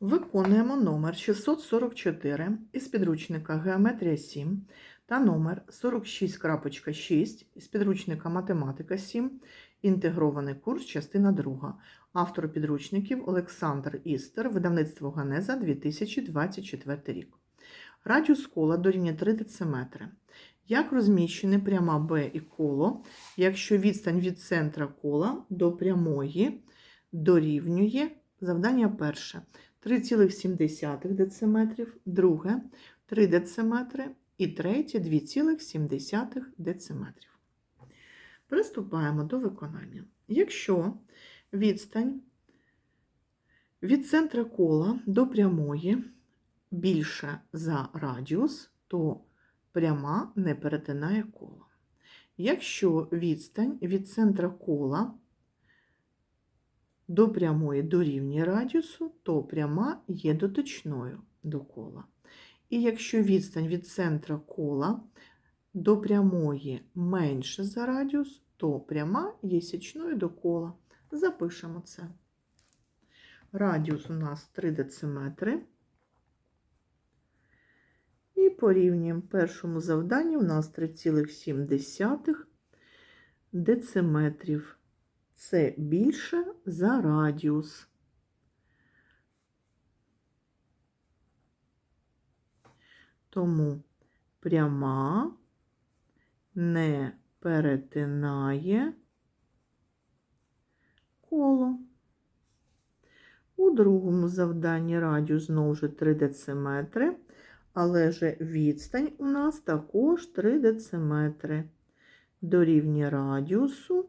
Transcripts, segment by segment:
Виконуємо номер 644 із підручника Геометрія 7 та номер 46.6 із підручника Математика 7, інтегрований курс, частина 2. Автор підручників Олександр Істер, видавництво Ганеза 2024 рік. Радіус кола дорівнює 3 дециметри. Як розміщені пряма Б і коло, якщо відстань від центра кола до прямої дорівнює завдання перше 3,7 дециметрів, друге 3 дециметри і третє 2,7 дециметрів. Приступаємо до виконання. Якщо відстань від центра кола до прямої більше за радіус, то пряма не перетинає коло. Якщо відстань від центра кола до прямої дорівнює радіусу, то пряма є дотичною до кола. І якщо відстань від центра кола до прямої менше за радіус, то пряма є січною до кола. Запишемо це. Радіус у нас 3 дециметри. І порівнюємо першому завданні у нас 3,7 дециметрів. Це більше за радіус. Тому пряма не перетинає коло. У другому завданні радіус знову ж 3 дециметри, але ж відстань у нас також 3 дециметри. Дорівнює радіусу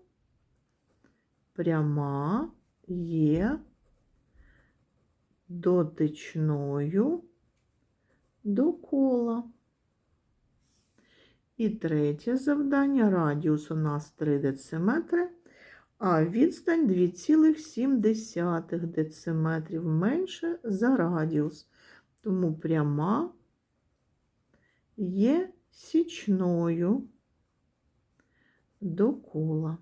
пряма є дотичною до кола. І третє завдання. Радіус у нас 3 дециметри, а відстань 2,7 дециметрів менше за радіус. Тому пряма є січною до кола.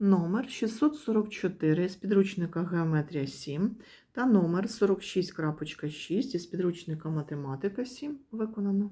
Номер 644 з підручника Геометрія 7 та номер 46.6 із підручника Математика 7 виконано.